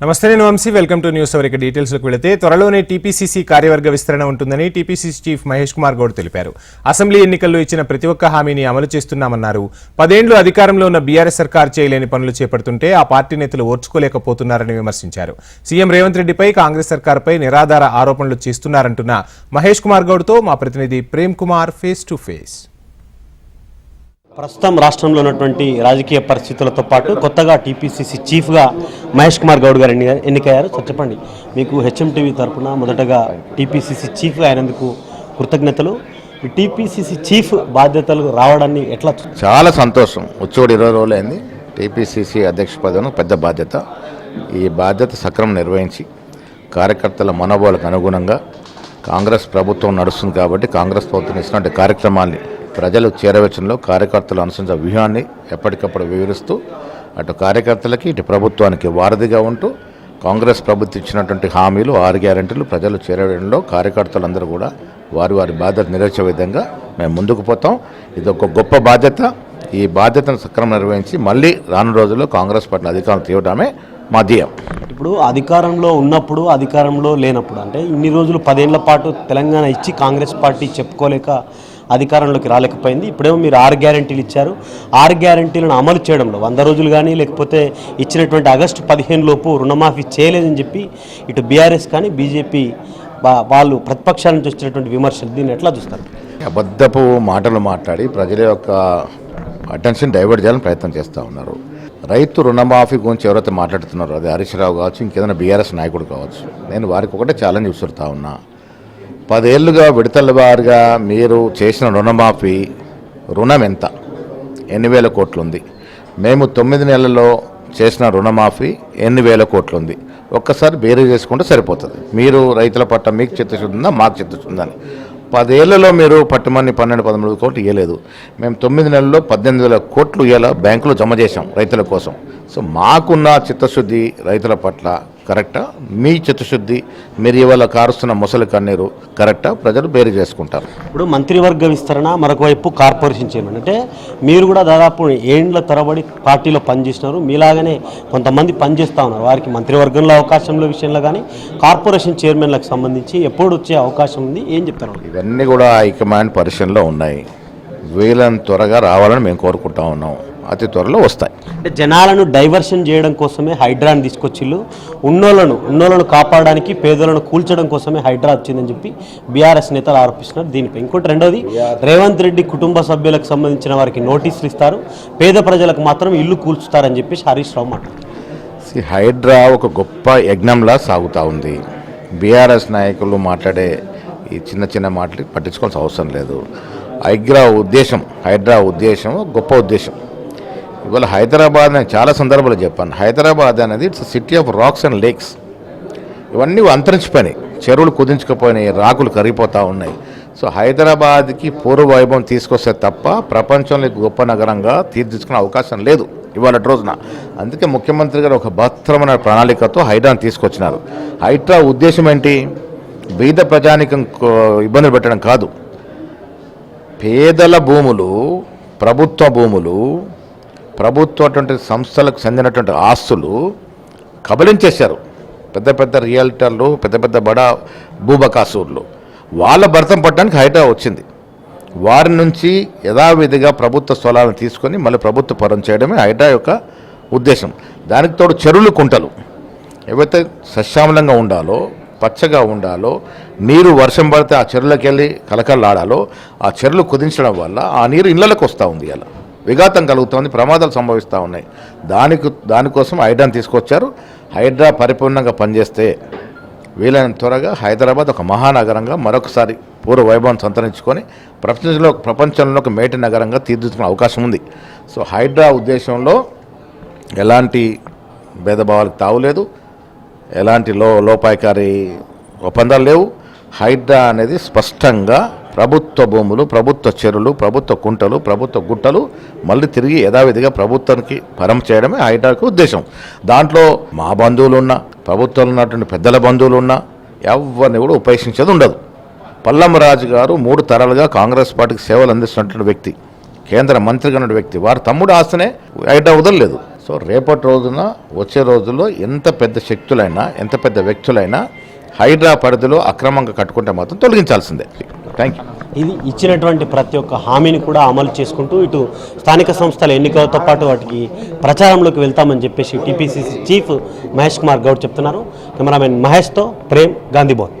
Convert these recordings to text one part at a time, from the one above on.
నమస్తే నేను Vamshi. Welcome to news hour ఇక డీటెయిల్స్లోకి వెళితే త్వరలోనే టీపీసీసీ కార్యవర్గ విస్తరణ ఉంటుందని టీపీసీసీ చీఫ్ మహేష్ కుమార్ గౌడ్ తెలిపారు. అసెంబ్లీ ఎన్నికల్లో ఇచ్చిన ప్రతి ఒక్క హామీని అమలు చేస్తున్నామన్నారు. పదేండ్లు అధికారంలో ఉన్న బీఆర్ఎస్ సర్కార్ చేయలేని పనులు చేపడుతుంటే ఆ పార్టీ నేతలు ఓర్చుకోలేకపోతున్నారని విమర్శించారు. సీఎం రేవంత్ రెడ్డిపై కాంగ్రెస్ సర్కార్పై నిరాధార ఆరోపణలు చేస్తున్నారంటున్న మహేష్ కుమార్ గౌడ్తో మా ప్రతినిధి Prem Kumar face to face ప్రస్తుతం రాష్ట్రంలో ఉన్నటువంటి రాజకీయ పరిస్థితులతో పాటు కొత్తగా టీపీసీసీ చీఫ్గా మహేష్ కుమార్ గౌడ్ గారు ఎన్ని- ఎన్నికయ్యారు చెప్పండి. మీకు హెచ్ఎంటీవీ తరఫున మొదటగా టీపీసీసీ చీఫ్గా అయినందుకు కృతజ్ఞతలు. ఈ టీపీసీసీ చీఫ్ బాధ్యతలు రావడాన్ని ఎట్లా చాలా సంతోషం. వచ్చోడు ఇరవై రోజులు అయింది. టీపీసీసీ అధ్యక్ష పదవి పెద్ద బాధ్యత. ఈ బాధ్యత సక్రమం నిర్వహించి కార్యకర్తల మనోభావాలకు అనుగుణంగా కాంగ్రెస్ ప్రభుత్వం నడుస్తుంది కాబట్టి కాంగ్రెస్ ప్రభుత్వం ఇచ్చినటువంటి కార్యక్రమాల్ని ప్రజలు చేరవేర్చడంలో కార్యకర్తలు అనుసరించిన వ్యూహాన్ని ఎప్పటికప్పుడు వివరిస్తూ అటు కార్యకర్తలకి ఇటు ప్రభుత్వానికి వారధిగా ఉంటూ కాంగ్రెస్ ప్రభుత్వం ఇచ్చినటువంటి హామీలు ఆరు గ్యారెంటీలు ప్రజలు చేరవేయడంలో కార్యకర్తలందరూ కూడా వారి వారి బాధ్యత నెరవేర్చే విధంగా మేము ముందుకు పోతాం. ఇది ఒక గొప్ప బాధ్యత. ఈ బాధ్యతను సక్రమం నిర్వహించి మళ్ళీ రాను రోజుల్లో కాంగ్రెస్ పార్టీ అధికారం తీయడమే మా ధ్యేయం. ఇప్పుడు అధికారంలో ఉన్నప్పుడు అధికారంలో లేనప్పుడు అంటే ఇన్ని రోజులు పదేళ్ళ పాటు తెలంగాణ ఇచ్చి కాంగ్రెస్ పార్టీ చెప్పుకోలేక అధికారంలోకి రాలేకపోయింది. ఇప్పుడేమో మీరు ఆరు గ్యారెంటీలు ఇచ్చారు. ఆరు గ్యారెంటీలను అమలు చేయడంలో వంద రోజులు కానీ లేకపోతే ఇచ్చినటువంటి ఆగస్టు పదిహేను లోపు రుణమాఫీ చేయలేదని చెప్పి ఇటు బీఆర్ఎస్ కానీ బీజేపీ వాళ్ళు ప్రతిపక్షాల నుంచి వచ్చినటువంటి విమర్శలు దీన్ని ఎట్లా చూస్తారు? అబద్ధపు మాటలు మాట్లాడి ప్రజల యొక్క అటెన్షన్ డైవర్ట్ చేయాలని ప్రయత్నం చేస్తూ ఉన్నారు. రైతు రుణమాఫీ గురించి ఎవరైతే మాట్లాడుతున్నారో అది హరీష్ రావు కావచ్చు ఇంకేదైనా బీఆర్ఎస్ నాయకుడు కావచ్చు నేను వారికి ఒకటే ఛాలెంజ్ విసురుతా ఉన్నా. పదేళ్ళుగా విడతలవారుగా మీరు చేసిన రుణమాఫీ రుణం ఎంత ఎన్ని వేల కోట్లు ఉంది మేము తొమ్మిది నెలల్లో చేసిన రుణమాఫీ ఎన్ని వేల కోట్లు ఉంది ఒక్కసారి బేరీ చేసుకుంటే సరిపోతుంది. మీరు రైతుల పట్ల మీకు చిత్తశుద్ధి ఉందా మాకు చిత్తశుద్ధి ఉందని పదేళ్ళలో మీరు పట్టుమని పన్నెండు పదమూడు కోట్లు ఇవ్వలేదు మేము తొమ్మిది నెలల్లో పద్దెనిమిది వేల కోట్లు ఇవ్వాల బ్యాంకులో జమ చేశాం రైతుల కోసం. సో మాకున్న చిత్తశుద్ధి రైతుల పట్ల కరెక్టా? మీ చిత్తశుద్ధి మీరు ఇవాళ కారుస్తున్న ముసలి కన్నీరు కరెక్టా? ప్రజలు బేరీ చేసుకుంటారు. ఇప్పుడు మంత్రివర్గ విస్తరణ మరొక వైపు కార్పొరేషన్ చైర్మన్. అంటే మీరు కూడా దాదాపు ఏండ్ల తరబడి పార్టీలో పనిచేసినారు. మీలాగానే కొంతమంది పనిచేస్తూ ఉన్నారు. వారికి మంత్రివర్గంలో అవకాశంలో విషయంలో కానీ కార్పొరేషన్ చైర్మన్లకు సంబంధించి ఎప్పుడు వచ్చే అవకాశం ఉంది? ఏం చెప్తారు? ఇవన్నీ కూడా హైకమాండ్ పరిశీలనలో ఉన్నాయి. వీళ్ళని త్వరగా రావాలని మేము కోరుకుంటా ఉన్నాం. అతి త్వరలో వస్తాయి. అంటే జనాలను డైవర్షన్ చేయడం కోసమే హైడ్రాని తీసుకొచ్చిళ్ళు. ఉన్నోళ్ళను ఉన్నోళ్ళను కాపాడడానికి పేదలను కూల్చడం కోసమే హైడ్రా వచ్చిందని చెప్పి బీఆర్ఎస్ నేతలు ఆరోపిస్తున్నారు. దీనిపై ఇంకోటి రెండోది రేవంత్ రెడ్డి కుటుంబ సభ్యులకు సంబంధించిన వారికి నోటీసులు ఇస్తారు. పేద ప్రజలకు మాత్రం ఇల్లు కూల్చుతారని చెప్పేసి హరీష్ రావు మాట్లాడారు. హైడ్రా ఒక గొప్ప యజ్ఞంలా సాగుతూ ఉంది. బీఆర్ఎస్ నాయకులు మాట్లాడే ఈ చిన్న చిన్న మాటలు పట్టించుకోవాల్సిన అవసరం లేదు. హైడ్రా ఉద్దేశం హైడ్రా ఉద్దేశం గొప్ప ఉద్దేశం. ఇవాళ హైదరాబాద్ నేను చాలా సందర్భాలు చెప్పాను. హైదరాబాద్ అనేది it's city of rocks and lakes. ఇవన్నీ అంతరించిపోయినాయి. చెరువులు కుదించకపోయినాయి రాకులు కరిగిపోతూ ఉన్నాయి. సో హైదరాబాద్కి పూర్వ వైభవం తీసుకొస్తే తప్ప ప్రపంచంలో గొప్ప నగరంగా తీర్చిదిద్దుకునే అవకాశం లేదు ఇవాళ రోజున. అందుకే ముఖ్యమంత్రి గారు ఒక భద్రమైన ప్రణాళికతో హైడ్రాని తీసుకొచ్చినారు. హైడ్రా ఉద్దేశం ఏంటి? బీద ప్రజానికం ఇబ్బందులు పెట్టడం కాదు. పేదల భూములు ప్రభుత్వ భూములు ప్రభుత్వ అటువంటి సంస్థలకు చెందినటువంటి ఆస్తులు కబలించేశారు పెద్ద పెద్ద రియల్టర్లు పెద్ద పెద్ద బడా భూబకాసూర్లు వాళ్ళ భర్తం పట్టడానికి హైటా వచ్చింది. వారి నుంచి యథావిధిగా ప్రభుత్వ స్థలాలను తీసుకొని మళ్ళీ ప్రభుత్వ పరం చేయడమే హైటా యొక్క ఉద్దేశం. దానికి తోడు చెరువులు కుంటలు. ఏవైతే సశ్యామలంగా ఉండాలో పచ్చగా ఉండాలో నీరు వర్షం పడితే ఆ చెరువులకు వెళ్ళి కలకల్లాడాలో ఆ చెరువులు కుదించడం వల్ల ఆ నీరు ఇళ్ళలోకి వస్తూ ఉంది అలా విఘాతం కలుగుతోంది ప్రమాదాలు సంభవిస్తూ ఉన్నాయి. దానికి దానికోసం హైడ్రాను తీసుకొచ్చారు. హైడ్రా పరిపూర్ణంగా పనిచేస్తే వీలైనంత త్వరగా హైదరాబాద్ ఒక మహానగరంగా మరొకసారి పూర్వ వైభవం సంతరించుకొని ప్రపంచంలో ప్రపంచంలో ఒక మేటి నగరంగా తీర్చిదిద్దుకునే అవకాశం ఉంది. సో హైడ్రా ఉద్దేశంలో ఎలాంటి భేదభావాలకు తావులేదు ఎలాంటి లో లోపాయకారి ఒప్పందాలు లేవు. హైడ్రా అనేది స్పష్టంగా ప్రభుత్వ భూములు ప్రభుత్వ చెరువులు ప్రభుత్వ కుంటలు ప్రభుత్వ గుట్టలు మళ్ళీ తిరిగి యథావిధిగా ప్రభుత్వానికి పరం చేయడమే హైడ్రాకి ఉద్దేశం. దాంట్లో మా బంధువులు ఉన్నా ప్రభుత్వంలో ఉన్నటువంటి పెద్దల బంధువులు ఉన్నా ఎవరిని కూడా ఉపేక్షించేది ఉండదు. పల్లం రాజు గారు మూడు తరాలుగా కాంగ్రెస్ పార్టీకి సేవలు అందిస్తున్నటువంటి వ్యక్తి కేంద్ర మంత్రిగా ఉన్న వ్యక్తి. వారి తమ్ముడు ఆస్తనే హైడ్రా వదలలేదు. సో రేపటి రోజున వచ్చే రోజుల్లో ఎంత పెద్ద శక్తులైనా ఎంత పెద్ద వ్యక్తులైనా హైడ్రా పరిధిలో అక్రమంగా కట్టుకుంటే మాత్రం తొలగించాల్సిందే. థ్యాంక్ యూ ఇది ఇచ్చినటువంటి ప్రతి ఒక్క హామీని కూడా అమలు చేసుకుంటూ ఇటు స్థానిక సంస్థల ఎన్నికలతో పాటు వాటికి ప్రచారంలోకి వెళ్తామని చెప్పేసి టీపీసీసీ చీఫ్ మహేష్ కుమార్ గౌడ్ చెప్తున్నారు. కెమెరామెన్ మహేష్తో ప్రేమ్ గాంధీభవన్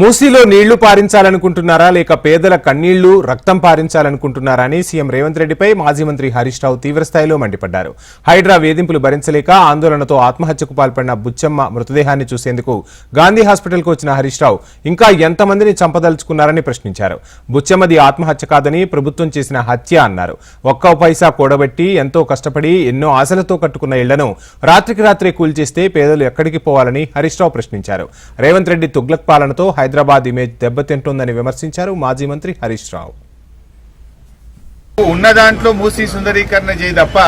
మూసీలో నీళ్ళు పారించాలనుకుంటున్నారా లేక పేదల కన్నీళ్ళు రక్తం పారించాలనుకుంటున్నారా అని సీఎం రేవంత్ రెడ్డిపై మాజీ మంత్రి హరీష్ రావు తీవ్రస్థాయిలో మండిపడ్డారు. హైడ్రా వేధింపులు భరించలేక ఆందోళనతో ఆత్మహత్యకు పాల్పడిన బుచ్చమ్మ మృతదేహాన్ని చూసేందుకు గాంధీ హాస్పిటల్కు వచ్చిన హరీష్ రావు ఇంకా ఎంతమందిని చంపదలుచుకున్నారని ప్రశ్నించారు. బుచ్చమ్మది ఆత్మహత్య కాదని ప్రభుత్వం చేసిన హత్య అన్నారు. ఒక్క పైసా కూడబెట్టి ఎంతో కష్టపడి ఎన్నో ఆశలతో కట్టుకున్న ఇళ్ళను రాత్రికి రాత్రే కూల్చేస్తే పేదలు ఎక్కడికి పోవాలని హరీష్ రావు ప్రశ్నించారు. రేవంత్ రెడ్డి తుగ్లక్ పాలనతో హైదరాబాద్ ఇమేజ్ దెబ్బతింటోందని విమర్శించారు మాజీ మంత్రి హరీష్ రావు. ఉన్న దాంట్లో మూసీ సుందరీకరణ చేయి తప్ప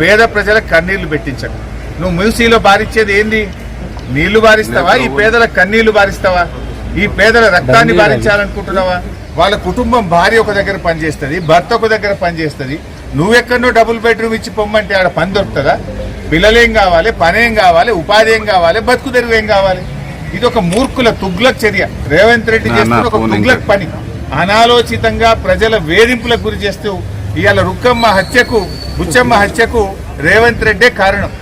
పేద ప్రజల కన్నీళ్ళు పెట్టించకు. నువ్వు మూసీలో బారిచ్చేది ఏంది? నీళ్ళు బారిస్తావా? ఈ పేదల కన్నీళ్ళు బారిస్తావా? ఈ పేదల రక్తాన్ని బారించాలనుకుంటున్నావా? వాళ్ళ కుటుంబం భార్య ఒక దగ్గర పనిచేస్తుంది భర్త ఒక దగ్గర పనిచేస్తుంది. నువ్వెక్కడో డబుల్ బెడ్రూమ్ ఇచ్చి పొమ్మంటే ఆడ పని దొరుకుతుందా? పిల్లలేం కావాలి? పనేం కావాలి? ఉపాధి ఏం కావాలి? బతుకు తెరువు ఏం కావాలి? ఇది ఒక మూర్ఖుల తుగ్లక్ చర్య. రేవంత్ రెడ్డి చేస్తున్న ఒక తుగ్లక్ పని. అనాలోచితంగా ప్రజల వేధింపులకు గురి చేస్తూ ఇవాళ రుక్కమ్మ హత్యకు బుచ్చమ్మ హత్యకు రేవంత్ రెడ్డే కారణం.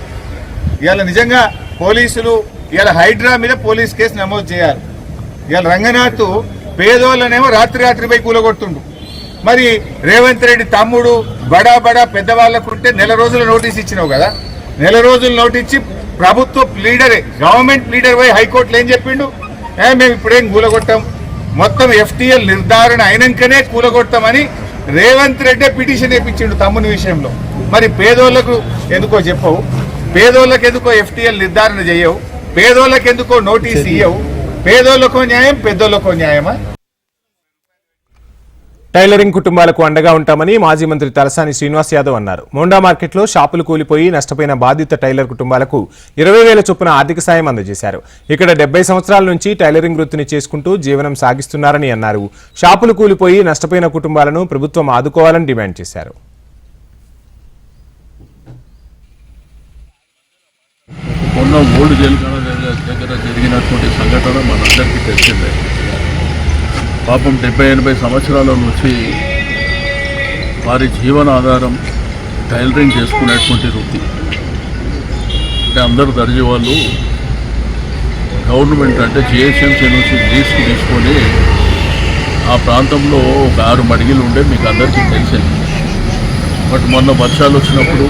ఇవాళ నిజంగా పోలీసులు ఇవాళ హైడ్రా మీద పోలీస్ కేసు నమోదు చేయాలి. ఇవాళ రంగనాథ్ పేదోళ్ళనేమో రాత్రి రాత్రి పోయి కూలగొడుతుండు మరి రేవంత్ రెడ్డి తమ్ముడు బడా బడా పెద్దవాళ్ళకుంటే నెల రోజుల నోటీస్ ఇచ్చినావు కదా? నెల రోజులు నోటీస్ ఇచ్చి ప్రభుత్వ లీడరే గవర్నమెంట్ లీడర్ పోయి హైకోర్టులో ఏం చెప్పిండు? ఏ మేము ఇప్పుడేం కూలగొట్టాం? మొత్తం ఎఫ్టీఎల్ నిర్ధారణ అయినాకనే కూలగొడతామని రేవంత్ రెడ్డి పిటిషన్ వేయించిండు తమ్ముని విషయంలో. మరి పేదోళ్ళకు ఎందుకో చెప్పవు. పేదోళ్ళకి ఎందుకో ఎఫ్టీఎల్ నిర్ధారణ చేయవు. పేదోళ్ళకు ఎందుకో నోటీస్ ఇయ్యవు. పేదోళ్ళకో న్యాయం పెద్దోళ్ళకో న్యాయమా? టైలరింగ్ కుటుంబాలకు అండగా ఉంటామని మాజీ మంత్రి తలసాని శ్రీనివాస్ యాదవ్ అన్నారు. మోండా మార్కెట్లో షాపులు కూలిపోయి నష్టపోయిన బాధిత టైలర్ కుటుంబాలకు ఇరవై వేల చొప్పున ఆర్థిక సాయం అందజేశారు. ఇక్కడ డెబ్బై సంవత్సరాల నుంచి టైలరింగ్ వృత్తిని చేసుకుంటూ జీవనం సాగిస్తున్నారని అన్నారు. షాపులు కూలిపోయి నష్టపోయిన కుటుంబాలను ప్రభుత్వం ఆదుకోవాలని డిమాండ్ చేశారు. మొన్న ఓల్డ్ జైలు దగ్గర జరిగినటువంటి సంఘటన మనందరికీ తెలిసిందే. పాపం డెబ్బై ఎనభై సంవత్సరాల నుంచి వారి జీవనాధారం టైలరింగ్ చేసుకునేటువంటి వృత్తి. అంటే అందరు దర్జీ వాళ్ళు గవర్నమెంట్ అంటే జిహెచ్ఎంసీ నుంచి లీజ్కి తీసుకొని ఆ ప్రాంతంలో ఒక ఆరు మడిగిలు ఉండే మీకు అందరికీ తెలిసింది బట్ మొన్న వర్షాలు వచ్చినప్పుడు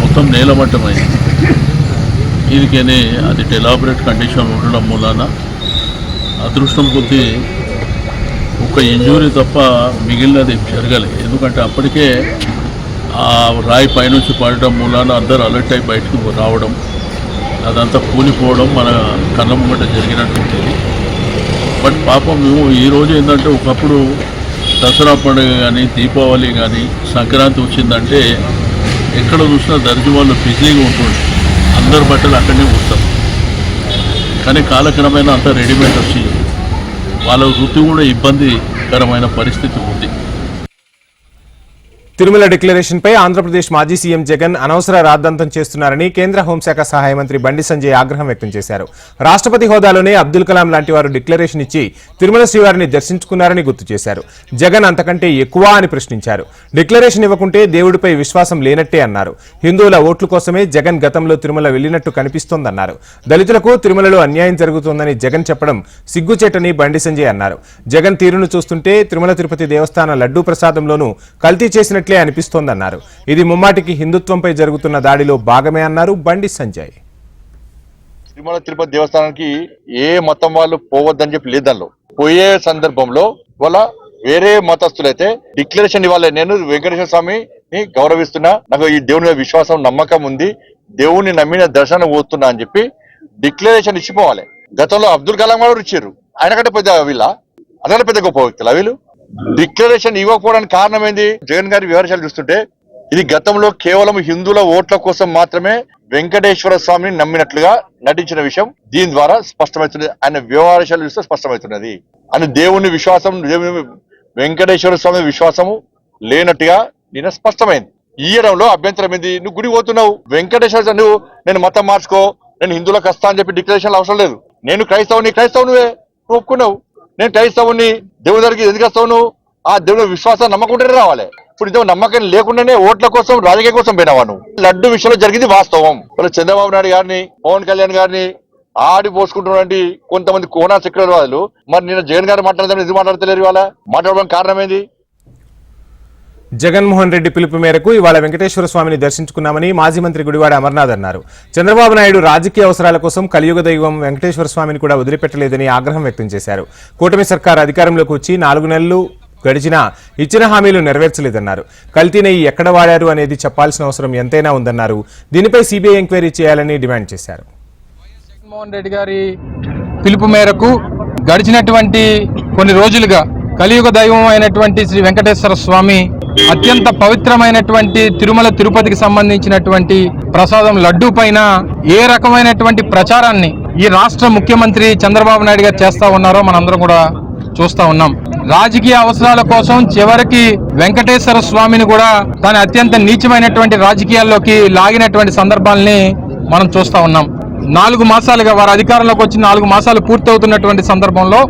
మొత్తం నేలమట్టమైంది. దీనికనే అది టెలాబరేట్ కండిషన్ ఉండడం మూలాన అదృష్టం కొద్దీ ఒక ఇంజూరీ తప్ప మిగిలినది జరగలేదు ఎందుకంటే అప్పటికే ఆ రాయి పైనుంచి పడటం మూలాన అందరూ అలర్ట్ అయి బయటకు రావడం అదంతా కూలిపోవడం మన కళ్ళ ముంగట జరిగినటువంటిది బట్ పాపం మేము ఈరోజు ఏంటంటే ఒకప్పుడు దసరా పండుగ కానీ దీపావళి కానీ సంక్రాంతి వచ్చిందంటే ఎక్కడ చూసినా దర్జీ వాళ్ళు బిజీగా ఉంటుంది అందరు బట్టలు అక్కడనే కుడతారు కానీ కాలక్రమేణా అంతా రెడీమేడ్ వచ్చి వాళ్ళ వృత్తి కూడా ఇబ్బందికరమైన పరిస్థితి ఉంది. తిరుమల డిక్లరేషన్ పై ఆంధ్రప్రదేశ్ మాజీ సీఎం జగన్ అనవసర రాద్ధాంతం చేస్తున్నారని కేంద్ర హోంశాఖ సహాయ మంత్రి బండి సంజయ్ ఆగ్రహం వ్యక్తం చేశారు. రాష్ట్రపతి హోదాలోనే అబ్దుల్ కలాం లాంటి వారు డిక్లరేషన్ ఇచ్చి తిరుమల శ్రీవారిని దర్శించుకున్నారని గుర్తు చేశారు. జగన్ అంతకంటే ఎక్కువ అని ప్రశ్నించారు. డిక్లరేషన్ ఇవ్వకుంటే దేవుడిపై విశ్వాసం లేనట్టే అన్నారు. హిందువుల ఓట్ల కోసమే జగన్ గతంలో తిరుమల వెళ్ళినట్టు కనిపిస్తోందన్నారు. దళితులకు తిరుమలలో అన్యాయం జరుగుతోందని జగన్ చెప్పడం సిగ్గుచేటని బండి సంజయ్ అన్నారు. జగన్ తీరును చూస్తుంటే తిరుమల తిరుపతి దేవస్థాన లడ్డూ ప్రసాదంలోనూ కల్తీ చేసిన చేసినట్లే అనిపిస్తోందన్నారు. ఇది ముమ్మాటికి హిందుత్వంపై జరుగుతున్న దాడిలో భాగమే అన్నారు బండి సంజయ్. తిరుమల తిరుపతి దేవస్థానానికి ఏ మతం వాళ్ళు పోవద్దని చెప్పి లేదు దానిలో. పోయే సందర్భంలో వాళ్ళ వేరే మతస్థులైతే డిక్లరేషన్ ఇవ్వాలి. నేను వెంకటేశ్వర స్వామిని గౌరవిస్తున్నా. నాకు ఈ దేవుని మీద విశ్వాసం నమ్మకం ఉంది. దేవుని నమ్మిన దర్శనం పోతున్నా అని చెప్పి డిక్లరేషన్ ఇచ్చిపోవాలి. గతంలో అబ్దుల్ కలాం గారు ఇచ్చారు. ఆయన కంటే పెద్ద వీళ్ళ. అతనే పెద్ద గొప్ప వ్యక్తులు. వీళ్ళు? డిక్లరేషన్ ఇవ్వకపోవడానికి కారణం ఏంది? జగన్ గారి వివరాలు చూస్తుంటే ఇది గతంలో కేవలం హిందువుల ఓట్ల కోసం మాత్రమే వెంకటేశ్వర స్వామిని నమ్మినట్లుగా నటించిన విషయం. దీని ద్వారా స్పష్టమవుతుంది. ఆయన వ్యవహారాలు చూస్తే స్పష్టమవుతున్నది. అని దేవుని విశ్వాసం దేవుని వెంకటేశ్వర స్వామి విశ్వాసము లేనట్టుగా నిన్న స్పష్టమైంది. ఇయ్యడంలో అభ్యంతరం ఏంది? నువ్వు గుడి పోతున్నావు. వెంకటేశ్వర స్వామి నువ్వు నేను మతం మార్చుకో నేను హిందువులకు వస్తా అని చెప్పి డిక్లరేషన్ అవసరం లేదు. నేను క్రైస్తవుని క్రైస్తవు నువ్వే ఒప్పుకున్నావు. నేను క్రైస్తవుని దేవుని దగ్గరికి ఎందుకు వస్తావు ఆ దేవుని విశ్వాసం నమ్మకుంటేనే రావాలి. ఇప్పుడు ఇదే నమ్మకం లేకుండానే ఓట్ల కోసం రాజకీయ కోసం పోయినావా నువ్వు? లడ్డు విషయంలో జరిగింది వాస్తవం. ఇప్పుడు చంద్రబాబు నాయుడు గారిని పవన్ కళ్యాణ్ గారిని ఆడి పోసుకుంటున్నటువంటి కొంతమంది కోనా వాళ్ళు మరి నేను జగన్ గారు మాట్లాడదాం ఎందుకు మాట్లాడతలేరు ఇవాళ? మాట్లాడడం కారణం ఏంది? జగన్మోహన్ రెడ్డి పిలుపు మేరకు ఇవాళ వెంకటేశ్వర స్వామిని దర్శించుకున్నామని మాజీ మంత్రి గుడివాడ అమర్నాథ్ అన్నారు. చంద్రబాబు నాయుడు రాజకీయ అవసరాల కోసం కలియుగ దైవం వెంకటేశ్వర స్వామిని కూడా వదిలిపెట్టలేదని ఆగ్రహం వ్యక్తం చేశారు. కూటమి సర్కార్ అధికారంలోకి వచ్చి నాలుగు నెలలు గడిచినా ఇచ్చిన హామీలు నెరవేర్చలేదన్నారు. కల్తీ నెయ్యి ఎక్కడ వాడారు అనేది చెప్పాల్సిన అవసరం ఎంతైనా ఉందన్నారు. దీనిపై సీబీఐ ఎంక్వైరీ చేయాలని డిమాండ్ చేశారు. జగన్మోహన్ రెడ్డి గారి పిలుపు మేరకు గడిచినటువంటి కొన్ని రోజులుగా కలియుగ దైవం అయినటువంటి శ్రీ వెంకటేశ్వర స్వామి అత్యంత పవిత్రమైనటువంటి తిరుమల తిరుపతికి సంబంధించినటువంటి ప్రసాదం లడ్డూ పైన ఏ రకమైనటువంటి ప్రచారాన్ని ఈ రాష్ట్ర ముఖ్యమంత్రి చంద్రబాబు నాయుడు గారు చేస్తా ఉన్నారో మనందరం కూడా చూస్తా ఉన్నాం. రాజకీయ అవసరాల కోసం చివరికి వెంకటేశ్వర స్వామిని కూడా దాని అత్యంత నీచమైనటువంటి రాజకీయాల్లోకి లాగినటువంటి సందర్భాల్ని మనం చూస్తా ఉన్నాం. నాలుగు మాసాలుగా వారు అధికారంలోకి వచ్చి నాలుగు మాసాలు పూర్తవుతున్నటువంటి సందర్భంలో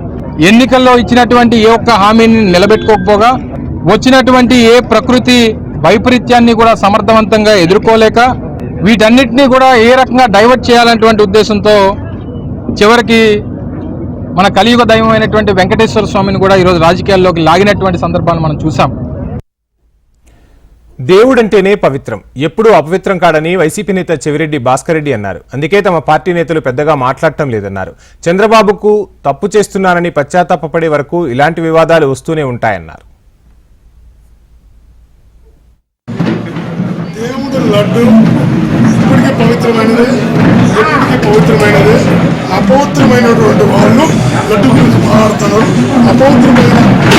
ఎన్నికల్లో ఇచ్చినటువంటి ఏ ఒక్క హామీని నిలబెట్టుకోకపోగా వచ్చినటువంటి ఏ ప్రకృతి వైపరీత్యాన్ని కూడా సమర్థవంతంగా ఎదుర్కోలేక వీటన్నిటినీ కూడా ఏ రకంగా డైవర్ట్ చేయాలనేటువంటి ఉద్దేశంతో చివరికి మన కలియుగ దైవమైనటువంటి వెంకటేశ్వర స్వామిని కూడా ఈరోజు రాజకీయాల్లోకి లాగినటువంటి సందర్భాలు మనం చూసాం దేవుడంటేనే పవిత్రం. ఎప్పుడూ అపవిత్రం కాడని వైసీపీ నేత చెవిరెడ్డి భాస్కర్ రెడ్డి అన్నారు. అందుకే తమ పార్టీ నేతలు పెద్దగా మాట్లాడటం లేదన్నారు. చంద్రబాబుకు తప్పు చేస్తున్నారని పశ్చాత్తాపపడే వరకు ఇలాంటి వివాదాలు వస్తూనే ఉంటాయన్నారు. దేవుడు లడ్డు ఇప్పటికీ పవిత్రమైనది పవిత్రమైనది అపవిత్రమైనటువంటి వాళ్ళు లడ్డు గురించి మాట్లాడుతున్నారు అపవిత్రమైన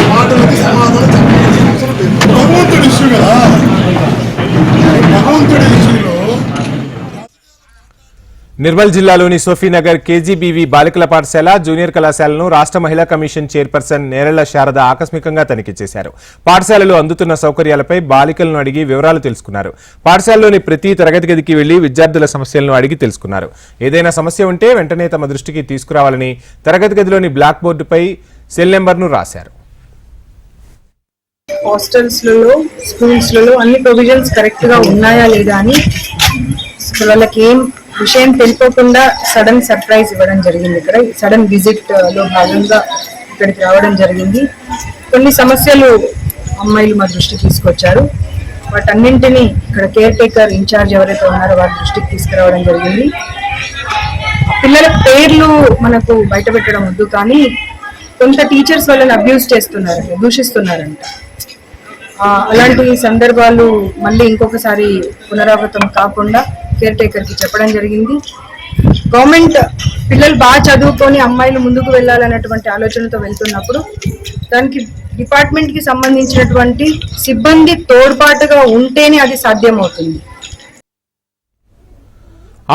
మాటలకి సమాధానం చెప్పాల్సిన భగవంతుడి ఇష్యూ కదా. భగవంతుడి ఇష్యూ నిర్మల్ జిల్లాలోని సోఫీనగర్ కేజీబీవీ బాలికల పాఠశాల జూనియర్ కళాశాలను రాష్ట్ర మహిళా కమిషన్ చైర్పర్సన్ నేరళ్ళ శారద ఆకస్మికంగా తనిఖీ చేశారు. పాఠశాలలో అందుతున్న సౌకర్యాలపై బాలికలను అడిగి వివరాలు తెలుసుకున్నారు. పాఠశాలలోని ప్రతి తరగతి గదికి వెళ్ళి విద్యార్థుల సమస్యలను అడిగి తెలుసుకున్నారు. ఏదైనా సమస్య ఉంటే వెంటనే తమ దృష్టికి తీసుకురావాలని తరగతి గదిలోని బ్లాక్ బోర్డుపై సెల్ నెంబర్ను రాశారు. హాస్టల్స్లలో స్కూల్స్లలో అన్ని ప్రొవిజన్స్ కరెక్ట్గా ఉన్నాయా లేదా అని వాళ్ళకి ఏం విషయం తెలియకుండా సడన్ సర్ప్రైజ్ ఇవ్వడం జరిగింది ఇక్కడ. సడన్ విజిట్లో భాగంగా ఇక్కడికి రావడం జరిగింది. కొన్ని సమస్యలు అమ్మాయిలు మా దృష్టికి తీసుకొచ్చారు. వాటన్నింటినీ ఇక్కడ కేర్ టేకర్ ఇన్ఛార్జ్ ఎవరైతే ఉన్నారో వారి దృష్టికి తీసుకురావడం జరిగింది. పిల్లల పేర్లు మనకు బయట పెట్టడం వద్దు కానీ కొంత టీచర్స్ వాళ్ళని అబ్యూజ్ చేస్తున్నారంట దూషిస్తున్నారంట. అలాంటి సందర్భాలు మళ్ళీ ఇంకొకసారి పునరావృతం కాకుండా కేర్ టేకర్కి చెప్పడం జరిగింది. గవర్నమెంట్ పిల్లలు బాగా చదువుకొని అమ్మాయిలు ముందుకు వెళ్ళాలన్నటువంటి ఆలోచనతో వెళ్తున్నప్పుడు దానికి డిపార్ట్మెంట్కి సంబంధించినటువంటి సిబ్బంది తోడ్పాటుగా ఉంటేనే అది సాధ్యమవుతుంది.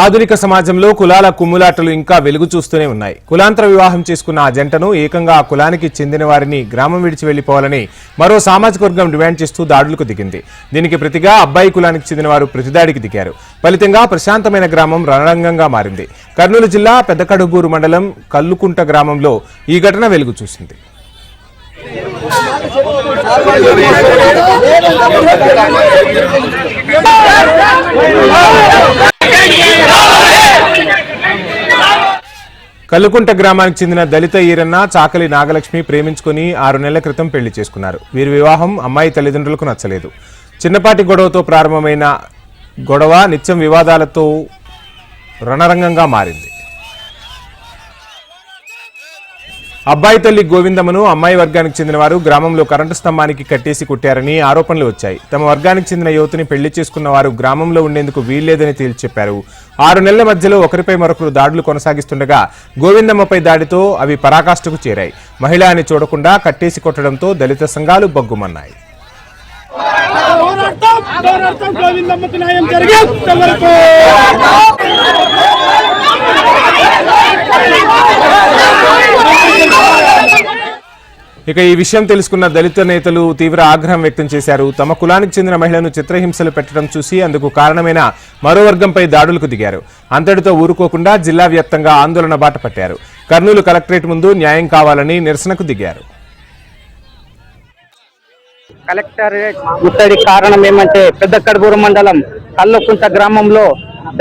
ఆధునిక సమాజంలో కులాల కుమ్ములాటలు ఇంకా వెలుగు చూస్తూనే ఉన్నాయి. కులాంతర వివాహం చేసుకున్న ఆ జంటను ఏకంగా ఆ కులానికి చెందిన వారిని గ్రామం విడిచి వెళ్ళిపోవాలని మరో సామాజిక వర్గం డిమాండ్ చేస్తూ దాడులకు దిగింది. దీనికి ప్రతిగా అబ్బాయి కులానికి చెందిన వారు ప్రతిదాడికి దిగారు. ఫలితంగా ప్రశాంతమైన గ్రామం రణరంగంగా మారింది. కర్నూలు జిల్లా పెద్దకడుగూరు మండలం కల్లుకుంట గ్రామంలో ఈ ఘటన వెలుగు చూసింది. కల్లుకుంట గ్రామానికి చెందిన దళిత ఈరన్న చాకలి నాగలక్ష్మి ప్రేమించుకుని ఆరు నెలల క్రితం పెళ్ళి చేసుకున్నారు. వీరి వివాహం అమ్మాయి తల్లిదండ్రులకు నచ్చలేదు. చిన్నపాటి గొడవతో ప్రారంభమైన గొడవ నిత్యం వివాదాలతో రణరంగంగా మారింది. అబ్బాయి తల్లి గోవిందమ్మను అమ్మాయి వర్గానికి చెందిన వారు గ్రామంలో కరెంటు స్తంభానికి కట్టేసి కొట్టారని ఆరోపణలు వచ్చాయి. తమ వర్గానికి చెందిన యువతిని పెళ్ళి చేసుకున్న వారు గ్రామంలో ఉండేందుకు వీల్లేదని తేల్చి చెప్పారు ఆరు నెలల మధ్యలో ఒకరిపై మరొకరు దాడులు కొనసాగిస్తుండగా గోవిందమ్మపై దాడితో అవి పరాకాష్ఠకు చేరాయి. మహిళ అని చూడకుండా కట్టేసి కొట్టడంతో దళిత సంఘాలు బగ్గుమన్నాయి. ఇక ఈ విషయం తెలుసుకున్న దళిత నేతలు తీవ్ర ఆగ్రహం వ్యక్తం చేశారు. తమ కులానికి చెందిన మహిళను చిత్రహింసలు పెట్టడం చూసి అందుకు కారణమైన మరో వర్గంపై దాడులకు దిగారు. అంతటితో ఊరుకోకుండా జిల్లా వ్యాప్తంగా ఆందోళన బాట పట్టారు. కర్నూలు కలెక్టరేట్ ముందు న్యాయం కావాలని నిరసనకు దిగారు. కలెక్టరేట్ ముట్టడి కారణం ఏమంటే పెద్ద కడుపూరు మండలం కల్లకుంట గ్రామంలో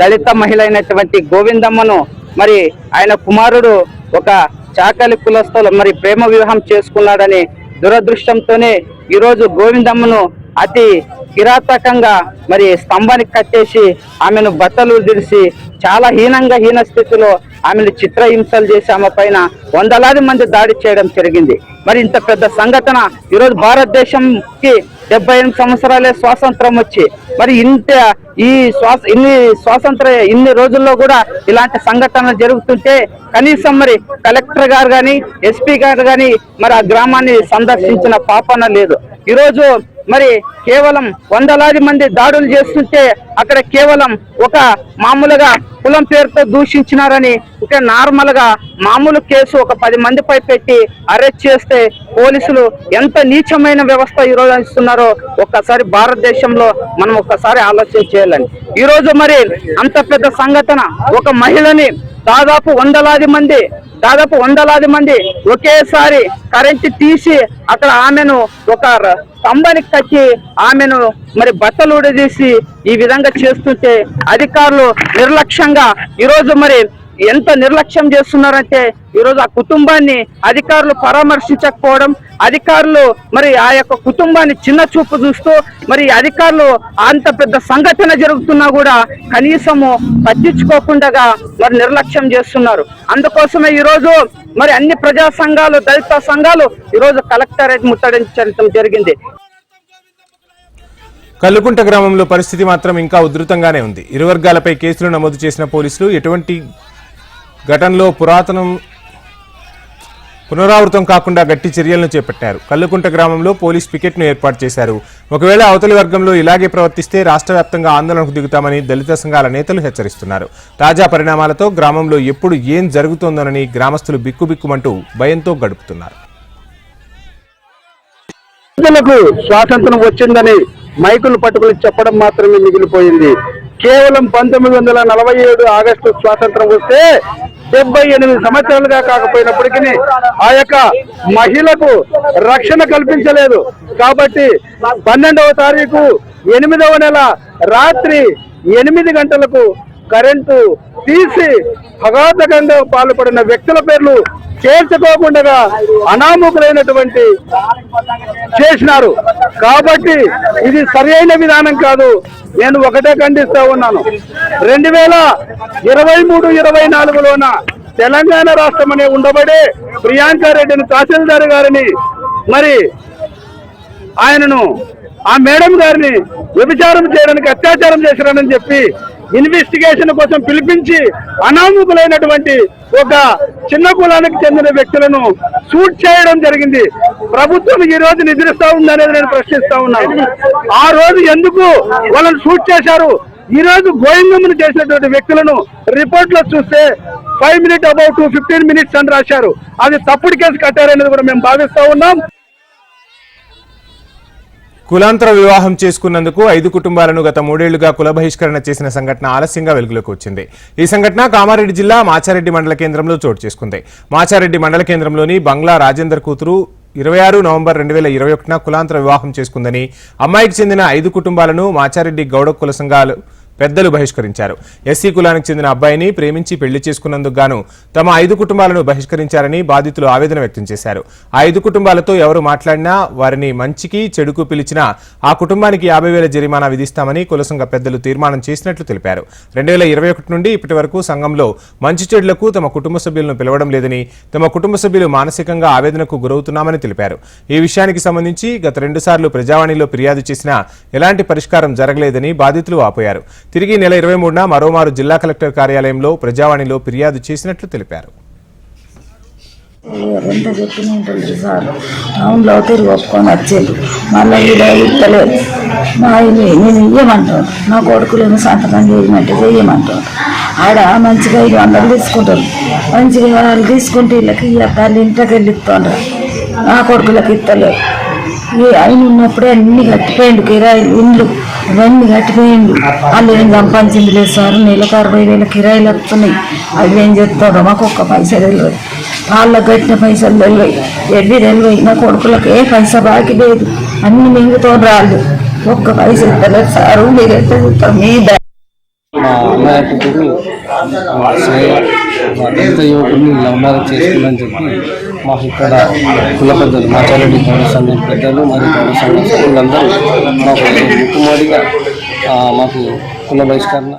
దళిత మహిళ అయినటువంటి గోవిందమ్మను మరి ఆయన కుమారుడు ఒక చాకలి కులస్తులు మరి ప్రేమ వివాహం చేసుకున్నాడని దురదృష్టంతోనే ఈరోజు గోవిందమ్మను అతి కిరాతకంగా మరి స్తంభానికి కట్టేసి ఆమెను బట్టలు దిరిసి చాలా హీనంగా హీన స్థితిలో ఆమెను చిత్రహింసలు చేసి ఆమె పైన వందలాది మంది దాడి చేయడం జరిగింది. మరి ఇంత పెద్ద సంఘటన ఈరోజు భారతదేశంకి డెబ్బై ఎనిమిది సంవత్సరాలే స్వాతంత్రం వచ్చి మరి ఇంత ఈ శ్వాస ఇన్ని స్వాతంత్ర ఇన్ని రోజుల్లో కూడా ఇలాంటి సంఘటనలు జరుగుతుంటే కనీసం మరి కలెక్టర్ గారు కానీ ఎస్పీ గారు కానీ మరి ఆ గ్రామాన్ని సందర్శించిన పాపన లేదు. ఈరోజు మరి కేవలం వందలాది మంది దాడులు చేస్తుంటే అక్కడ కేవలం ఒక మామూలుగా కులం పేరుతో దూషించినారని ఒక నార్మల్గా మామూలు కేసు ఒక పది మందిపై పెట్టి అరెస్ట్ చేస్తే పోలీసులు ఎంత నీచమైన వ్యవస్థ ఈ రోజు ఇస్తున్నారో ఒక్కసారి భారతదేశంలో మనం ఒక్కసారి ఆలోచన చేయాలని ఈ రోజు మరి అంత పెద్ద సంఘటన ఒక మహిళని దాదాపు వందలాది మంది దాదాపు వందలాది మంది ఒకేసారి కరెంట్ తీసి అక్కడ ఆమెను ఒక స్తంభానికి కట్టి ఆమెను మరి బట్టలు ఉడదీసి ఈ విధంగా చేస్తుంటే అధికారులు నిర్లక్ష్యంగా ఈరోజు మరి ఎంత నిర్లక్ష్యం చేస్తున్నారంటే ఈరోజు ఆ కుటుంబాన్ని అధికారులు పరామర్శించకపోవడం అధికారులు మరి ఆ యొక్క కుటుంబాన్ని చిన్న చూపు చూస్తూ మరి అధికారులు అంత పెద్ద సంఘటన జరుగుతున్నా కూడా కనీసము పట్టించుకోకుండా మరి నిర్లక్ష్యం చేస్తున్నారు. అందుకోసమే ఈ రోజు మరి అన్ని ప్రజా సంఘాలు దళిత సంఘాలు ఈరోజు కలెక్టరేట్ ముట్టడించడం జరిగింది. కల్లుకుంట గ్రామంలో పరిస్థితి మాత్రం ఇంకా ఉధృతంగానే ఉంది. ఇరు వర్గాలపై కేసులు నమోదు చేసిన పోలీసులు ఎటువంటి ఘటనలో పురాతనం పునరావృతం కాకుండా గట్టి చర్యలను చేపట్టారు. కల్లుకుంట గ్రామంలో పోలీస్ పికెట్ను ఏర్పాటు చేశారు. ఒకవేళ అవతలి వర్గంలో ఇలాగే ప్రవర్తిస్తే రాష్ట్ర వ్యాప్తంగా ఆందోళనకు దిగుతామని దళిత సంఘాల నేతలు హెచ్చరిస్తున్నారు. తాజా పరిణామాలతో గ్రామంలో ఎప్పుడు ఏం జరుగుతోందోనని గ్రామస్తులు బిక్కుబిక్కుమంటూ భయంతో గడుపుతున్నారు. ప్రజలకు స్వాతంత్రం వచ్చిందని మైకులు పట్టుకుని చెప్పడం మాత్రమే మిగిలిపోయింది. కేవలం పంతొమ్మిది వందల నలభై ఏడు ఆగస్టు స్వాతంత్రం వస్తే డెబ్బై ఎనిమిది సంవత్సరాలుగా కాకపోయినప్పటికీ ఆ యొక్క మహిళకు రక్షణ కల్పించలేదు. కాబట్టి పన్నెండవ తారీఖు ఎనిమిదవ నెల రాత్రి ఎనిమిది గంటలకు కరెంటు తీసి అఘాతకంగా పాల్పడిన వ్యక్తుల పేర్లు చేర్చుకోకుండా అనామకులైనటువంటి చేసినారు. కాబట్టి ఇది సరైన విధానం కాదు. నేను ఒకటే ఖండిస్తా ఉన్నాను. రెండు వేల ఇరవై మూడు ఇరవై నాలుగులోన తెలంగాణ రాష్ట్రం అనే ఉండబడే ప్రియాంక రెడ్డిని తహసీల్దార్ గారిని మరి ఆయనను ఆ మేడం గారిని వ్యభిచారం చేయడానికి అత్యాచారం చేశారని చెప్పి ఇన్వెస్టిగేషన్ కోసం పిలిపించి అనామకులైనటువంటి ఒక చిన్న కులానికి చెందిన వ్యక్తులను షూట్ చేయడం జరిగింది. ప్రభుత్వం ఈ రోజు నిద్రిస్తా ఉందనేది నేను ప్రశ్నిస్తా ఉన్నాను. ఆ రోజు ఎందుకు వాళ్ళని షూట్ చేశారు? ఈ రోజు గోయింగమ్మను చేసినటువంటి వ్యక్తులను రిపోర్ట్లో చూస్తే five minute about two fifteen minutes అని రాశారు. అది తప్పుడు కేసు కట్టారనేది కూడా మేము భావిస్తా ఉన్నాం. కులాంతర వివాహం చేసుకున్నందుకు ఐదు కుటుంబాలను గత మూడేళ్ళుగా కుల బహిష్కరణ చేసిన సంఘటన ఆలస్యంగా వెలుగులోకి వచ్చింది. ఈ సంఘటన కామారెడ్డి జిల్లా మాచారెడ్డి మండల కేంద్రంలో చోటు చేసుకుంది. మాచారెడ్డి మండల కేంద్రంలోని బంగ్లా రాజేందర్ కూతురు ఇరవై ఆరు నవంబర్ రెండు వేల ఇరవై ఒకటిన కులాంతర వివాహం చేసుకుందని అమ్మాయికి చెందిన ఐదు కుటుంబాలను మాచారెడ్డి గౌడ కుల సంఘాలు పెద్దలు బహిష్కరించారు. ఎస్సీ కులానికి చెందిన అబ్బాయిని ప్రేమించి పెళ్ళి చేసుకున్నందుకు గాను తమ ఐదు కుటుంబాలను బహిష్కరించారని బాధితులు ఆవేదన వ్యక్తం చేశారు. ఆ ఐదు కుటుంబాలతో ఎవరు మాట్లాడినా వారిని మంచికి చెడుకు పిలిచినా ఆ కుటుంబానికి యాభై వేల జరిమానా విధిస్తామని కులసంఘ పెద్దలు తీర్మానం చేసినట్లు తెలిపారు. రెండు వేల ఇరవై ఒకటి నుండి ఇప్పటి వరకు సంఘంలో మంచి చెడులకు తమ కుటుంబ సభ్యులను పిలవడం లేదని తమ కుటుంబ సభ్యులు మానసికంగా ఆవేదనకు గురవుతున్నామని తెలిపారు. ఈ విషయానికి సంబంధించి గత రెండుసార్లు ప్రజావాణిలో ఫిర్యాదు చేసినా ఎలాంటి పరిష్కారం జరగలేదని బాధితులు ఆపోయారు తిరిగి నెల ఇరవై మూడున మరోమారు జిల్లా కలెక్టర్ కార్యాలయంలో ప్రజావాణిలో ఫిర్యాదు చేసినట్లు తెలిపారు. ఎంత చెప్పిన ఉంటుంది సార్. టౌన్లో తిరిగి ఒప్పుకొని వచ్చేది. మళ్ళీ వీడ ఇస్తలేదు మా నేను ఇయ్యమంటాను. నా కొడుకులేమో సంతకం చేయమంటే చెయ్యమంటాను ఆడ మంచిగా ఐదు వందలు తీసుకుంటారు. మంచిగా వాళ్ళు తీసుకుంటే వీళ్ళకి ఇవ్వాలి ఇంటికి వెళ్ళి ఇస్తుండ్రు నా కొడుకులకు ఇస్తలేదు అయిన ఆయన ఉన్నప్పుడే అన్ని కట్టిపోయిండు కిరాయిలు ఇండ్లు. ఇవన్నీ కట్టిపోయిండు వాళ్ళు ఏం సంపాదించింది లేదు సార్. నెలకు అరవై వేల కిరాయిలు వస్తున్నాయి. అవి ఏం చెప్తాడో మాకు ఒక్క పైసా తెలియదు వాళ్ళకి కట్టిన పైసలు తెలివై ఎడ్డి తెలివై నా కొడుకులకు ఏ పైసా బాకీ లేదు. అన్ని మింగుతో రాళ్ళు. ఒక్క పైసా ఇస్తలేదు సారు. మీరు ఎట్లా చూస్తారు? మీ దయ. మా అన్నయ్యకు దళిత యువకుడిని లవ్ మ్యారేజ్ చేసుకుందని చెప్పి మాకు ఇక్కడ కుల పెద్దలు మాచారెడ్డి గౌడ సంఘం పెద్దలు మరియు గౌడ సంఘం సభ్యులందరూ మాకు ముక్కుమడిగా మాకు కుల బహిష్కరణ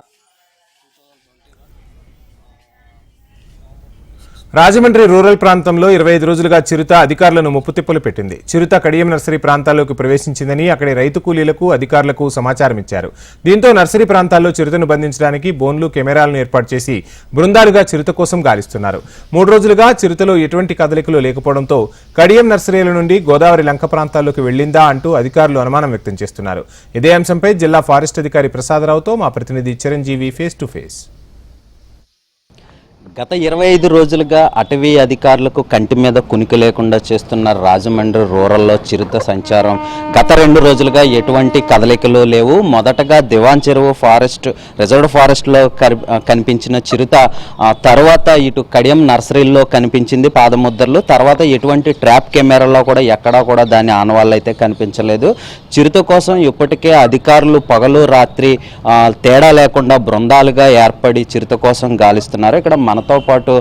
రాజమండ్రి రూరల్ ప్రాంతంలో ఇరవై ఐదు రోజులుగా చిరుత అధికారులను ముప్పుతిప్పలు పెట్టింది. చిరుత కడియం నర్సరీ ప్రాంతాల్లోకి ప్రవేశించిందని అక్కడి రైతు కూలీలకు అధికారులకు సమాచారం ఇచ్చారు. దీంతో నర్సరీ ప్రాంతాల్లో చిరుతను బంధించడానికి బోన్లు కెమెరాలను ఏర్పాటు చేసి బృందాలుగా చిరుత కోసం గాలిస్తున్నారు. మూడు రోజులుగా చిరుతలో ఎటువంటి కదలికలు లేకపోవడంతో కడియం నర్సరీల నుండి గోదావరి లంక ప్రాంతాల్లోకి వెళ్ళిందా అంటూ అధికారులు అనుమానం వ్యక్తం చేస్తున్నారు. ఇదే అంశంపై జిల్లా ఫారెస్ట్ అధికారి ప్రసాదరావుతో మా ప్రతినిధి చిరంజీవి ఫేస్ టు ఫేస్. గత ఇరవై ఐదు రోజులుగా అటవీ అధికారులకు కంటి మీద కునికి లేకుండా చేస్తున్న రాజమండ్రి రూరల్లో చిరుత సంచారం. గత రెండు రోజులుగా ఎటువంటి కదలికలు లేవు. మొదటగా దివాన్ చెరువు ఫారెస్ట్ రిజర్వ్డ్ ఫారెస్ట్లో కనిపించిన చిరుత తర్వాత ఇటు కడియం నర్సరీల్లో కనిపించింది పాదముద్రలు. తర్వాత ఎటువంటి ట్రాప్ కెమెరాలో కూడా ఎక్కడా కూడా దాని ఆనవాళ్ళు అయితే కనిపించలేదు. చిరుత కోసం ఇప్పటికే అధికారులు పగలు రాత్రి తేడా లేకుండా బృందాలుగా ఏర్పడి చిరుత కోసం గాలిస్తున్నారు. ఇక్కడ మన మనతో పాటు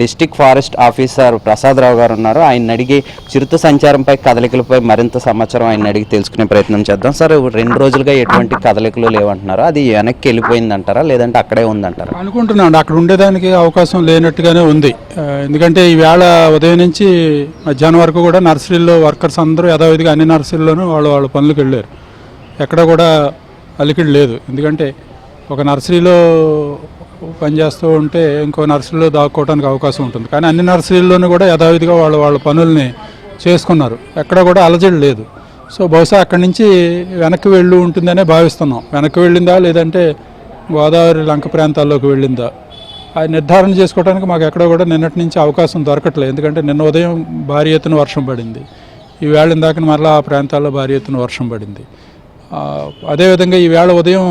డిస్టిక్ ఫారెస్ట్ ఆఫీసర్ ప్రసాదరావు గారు ఉన్నారు. ఆయన అడిగి చిరుత సంచారంపై కదలికలపై మరింత సమాచారం ఆయన అడిగి తెలుసుకునే ప్రయత్నం చేద్దాం. సార్ రెండు రోజులుగా ఎటువంటి కదలికలు లేవంటున్నారు. అది వెనక్కి వెళ్ళిపోయిందంటారా? లేదంటే అక్కడే ఉందంటారా? అనుకుంటున్నాను. అక్కడ ఉండేదానికి అవకాశం లేనట్టుగానే ఉంది. ఎందుకంటే ఈవేళ ఉదయం నుంచి మధ్యాహ్నం వరకు కూడా నర్సరీలో వర్కర్స్ అందరూ యథావిధిగా అన్ని నర్సరీల్లోనూ వాళ్ళు వాళ్ళ పనులకు వెళ్ళారు. ఎక్కడ కూడా అలికిడి లేదు. ఎందుకంటే ఒక నర్సరీలో పనిచేస్తూ ఉంటే ఇంకో నర్సరీలో దాక్కోవడానికి అవకాశం ఉంటుంది. కానీ అన్ని నర్సరీల్లోనూ కూడా యథావిధిగా వాళ్ళు వాళ్ళ పనుల్ని చేసుకున్నారు. ఎక్కడ కూడా అలజడి లేదు. సో బహుశా అక్కడి నుంచి వెనక్కి వెళ్ళి ఉంటుందనే భావిస్తున్నాం. వెనక్కి వెళ్ళిందా లేదంటే గోదావరి లంక ప్రాంతాల్లోకి వెళ్ళిందా? అది నిర్ధారణ చేసుకోవడానికి మాకు ఎక్కడ కూడా నిన్నటి నుంచి అవకాశం దొరకట్లేదు. ఎందుకంటే నిన్న ఉదయం భారీ ఎత్తున వర్షం పడింది. ఈవేళ ఇందాక మరలా ఆ ప్రాంతాల్లో భారీ ఎత్తున వర్షం పడింది. అదేవిధంగా అదేవిధంగా ఈవేళ ఉదయం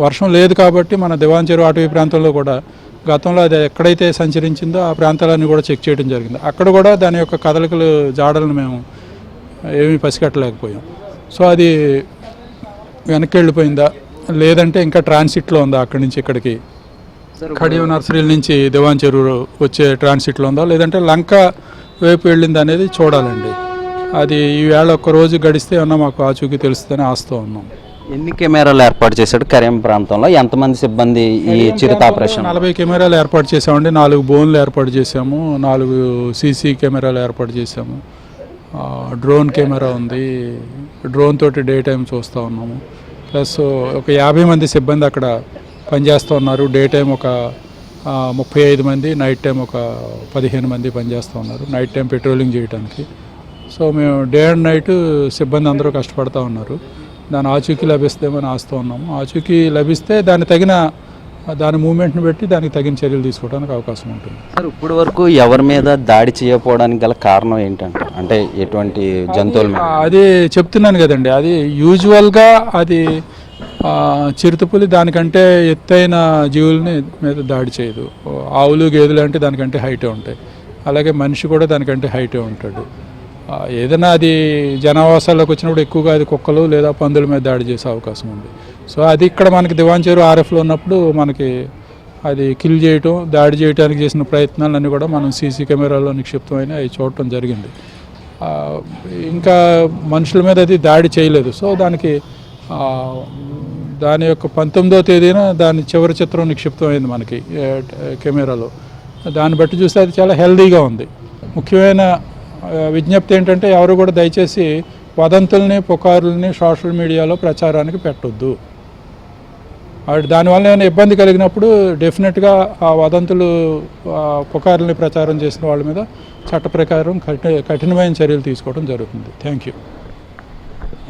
వర్షం లేదు కాబట్టి మన దివాన్ చెరువు అటవీ ప్రాంతంలో కూడా గతంలో అది ఎక్కడైతే సంచరించిందో ఆ ప్రాంతాలన్నీ కూడా చెక్ చేయడం జరిగింది. అక్కడ కూడా దాని యొక్క కదలికలు జాడలను మేము ఏమీ పసిగట్టలేకపోయాం. సో అది వెనక్కి వెళ్ళిపోయిందా? లేదంటే ఇంకా ట్రాన్సిట్లో ఉందా అక్కడి నుంచి ఇక్కడికి? కడియం నర్సరీల నుంచి దివాన్ చెరువు వచ్చే ట్రాన్సిట్లో ఉందా? లేదంటే లంక వైపు వెళ్ళిందా అనేది చూడాలండి. అది ఈవేళ ఒక్క రోజు గడిస్తే అన్న మాకు ఆచూకీ తెలుస్తుందని ఆస్తూ ఉన్నాం. ఎన్ని కెమెరాలు ఏర్పాటు చేశాడు కరియం ప్రాంతంలో? ఎంతమంది సిబ్బంది ఈ చిరుత ఆపరేషన్? నలభై కెమెరాలు ఏర్పాటు చేసామండి నాలుగు బోన్లు ఏర్పాటు చేసాము నాలుగు సీసీ కెమెరాలు ఏర్పాటు చేసాము డ్రోన్ కెమెరా ఉంది. డ్రోన్ తోటి డే టైం చూస్తూ ఉన్నాము. ప్లస్ ఒక యాభై మంది సిబ్బంది అక్కడ పనిచేస్తూ ఉన్నారు. డే టైం ఒక ముప్పై ఐదు మంది నైట్ టైం ఒక పదిహేను మంది పనిచేస్తూ ఉన్నారు. నైట్ టైం పెట్రోలింగ్ చేయడానికి సో మేము డే అండ్ నైట్ సిబ్బంది అందరూ కష్టపడుతూ ఉన్నారు. దాని ఆచూకీ లభిస్తేమని ఆస్తూ ఉన్నాము. ఆచూకీ లభిస్తే దాని తగిన దాని మూమెంట్ని బట్టి దానికి తగిన చర్యలు తీసుకోవడానికి అవకాశం ఉంటుంది. సార్ ఇప్పుడు వరకు ఎవరి మీద దాడి చేయకపోవడానికి గల కారణం ఏంటంటే? అంటే ఎటువంటి జంతువుల మీద? అది చెప్తున్నాను కదండి. అది యూజువల్గా అది చిరుతపులి దానికంటే ఎత్తైన జీవుల్ని మీద దాడి చేయదు. ఆవులు గేదెలు అంటే దానికంటే హైటే ఉంటాయి. అలాగే మనిషి కూడా దానికంటే హైటే ఉంటాడు. ఏదైనా అది జనావాసాల్లోకి వచ్చినప్పుడు ఎక్కువగా అది కుక్కలు లేదా పందుల మీద దాడి చేసే అవకాశం ఉంది. సో అది ఇక్కడ మనకి దివాంచేరు ఆర్ఎఫ్లో ఉన్నప్పుడు మనకి అది కిల్ చేయటం దాడి చేయడానికి చేసిన ప్రయత్నాలన్నీ కూడా మనం సీసీ కెమెరాలో నిక్షిప్తమైన అవి చూడటం జరిగింది. ఇంకా మనుషుల మీద అది దాడి చేయలేదు. సో దానికి దాని యొక్క పంతొమ్మిదో తేదీన దాని చివరి చిత్రం నిక్షిప్తమైంది మనకి కెమెరాలో. దాన్ని బట్టి చూస్తే అది చాలా హెల్దీగా ఉంది. ముఖ్యమైన విజ్ఞప్తి ఏంటంటే ఎవరు కూడా దయచేసి వదంతుల్ని పుకారుల్ని సోషల్ మీడియాలో ప్రచారానికి పెట్టొద్దు. దానివల్ల ఏమైనా ఇబ్బంది కలిగినప్పుడు డెఫినెట్గా ఆ వదంతులు పుకారుల్ని ప్రచారం చేసిన వాళ్ళ మీద చట్ట ప్రకారం కఠినమైన చర్యలు తీసుకోవడం జరుగుతుంది. Thank you.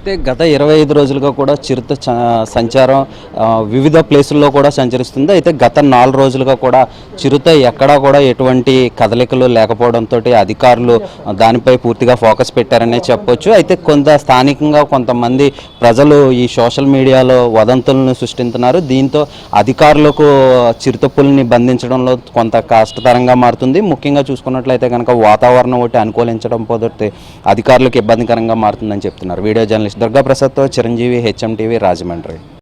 అయితే గత ఇరవై ఐదు రోజులుగా కూడా చిరుత సంచారం వివిధ ప్లేసుల్లో కూడా సంచరిస్తుంది. అయితే గత నాలుగు రోజులుగా కూడా చిరుత ఎక్కడా కూడా ఎటువంటి కదలికలు లేకపోవడంతో అధికారులు దానిపై పూర్తిగా ఫోకస్ పెట్టారనే చెప్పొచ్చు. అయితే కొంత స్థానికంగా కొంతమంది ప్రజలు ఈ సోషల్ మీడియాలో వదంతులను సృష్టిస్తున్నారు దీంతో అధికారులకు చిరుతపుల్ని బంధించడంలో కొంత కష్టతరంగా మారుతుంది. ముఖ్యంగా చూసుకున్నట్లయితే కనుక వాతావరణం ఒకటి అనుకూలించడం పోతే అధికారులకు ఇబ్బందికరంగా మారుతుందని చెప్తున్నారు. వీడియో జర్నలిస్ట్ దుర్గా ప్రసాద్తో చిరంజీవి హెచ్ఎం టీవీ రాజమండ్రి